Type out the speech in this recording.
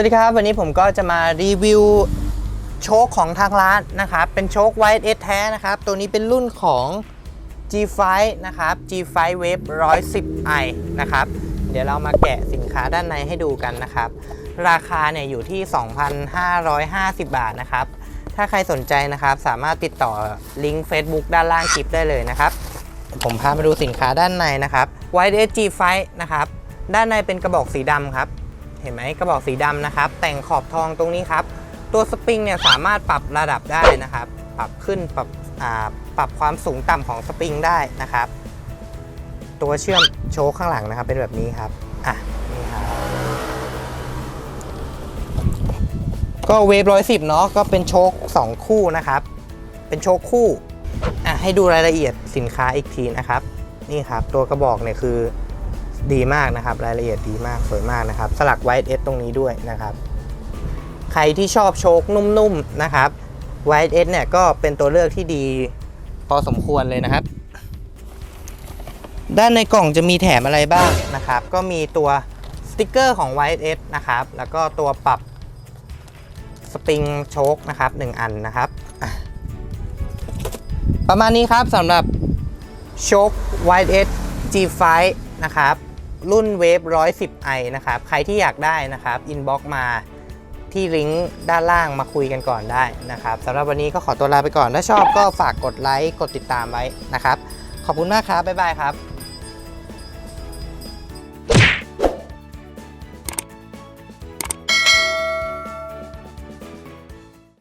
วัสดีครับ วันนี้ผมก็จะมารีวิวโชคของทางร้านนะครับ เป็นโชค White S แท้นะครับ ตัวนี้เป็นรุ่นของ G5 นะครับ G5 Wave 110i นะครับ เดี๋ยวเรามาแกะสินค้าด้านในให้ดูกันนะครับ ราคาเนี่ยอยู่ที่ 2,550 บาทนะครับ ถ้าใครสนใจนะครับ สามารถติดต่อลิงก์ Facebook ด้านล่างคลิปได้เลยนะครับ ผมพามาดูสินค้าด้านในนะครับ White S G5 นะครับ ด้านในเป็นกระบอกสีดำครับ เห็นไหมกระบอกสีดำนะครับ แต่งขอบทองตรงนี้ครับ ตัวสปริงเนี่ยสามารถปรับระดับได้นะครับ ปรับขึ้นปรับปรับความสูงต่ำของสปริงได้นะครับ ตัวเชื่อมโชคข้างหลังนะครับ เป็นแบบนี้ครับอะนี่ครับก็เวฟร้อยสิบเนาะก็เป็นโชค2 คู่นะครับ เป็นโชคคู่อะให้ดูรายละเอียดสินค้าอีกทีนะครับ นี่ครับ ตัวกระบอกเนี่ยคือ ดีมากนะครับ รายละเอียดดีมากสวยมากนะครับ สลักไวท์เอสตรงนี้ด้วยนะครับ ใครที่ชอบโชคนุ่มๆนะครับไวท์เอสเนี่ยก็เป็นตัวเลือกที่ดีพอสมควรเลยนะครับ ด้านในกล่องจะมีแถมอะไรบ้างนะครับ ก็มีตัวสติกเกอร์ของ White S นะครับ แล้วก็ตัวปรับสปริงโชคนะครับ 1 อันนะครับ ประมาณนี้ครับสำหรับโชค White S G5 นะครับ รุ่นเวฟ 110i นะครับ ใครที่อยากได้นะครับ อินบ็อกมาที่ลิงก์ด้านล่างมาคุยกันก่อนได้นะครับสำหรับวันนี้ก็ขอตัวลาไปก่อน ถ้าชอบก็ฝากกดไลค์ กดติดตามไว้นะครับ ขอบคุณมากครับ บ๊ายบายครับ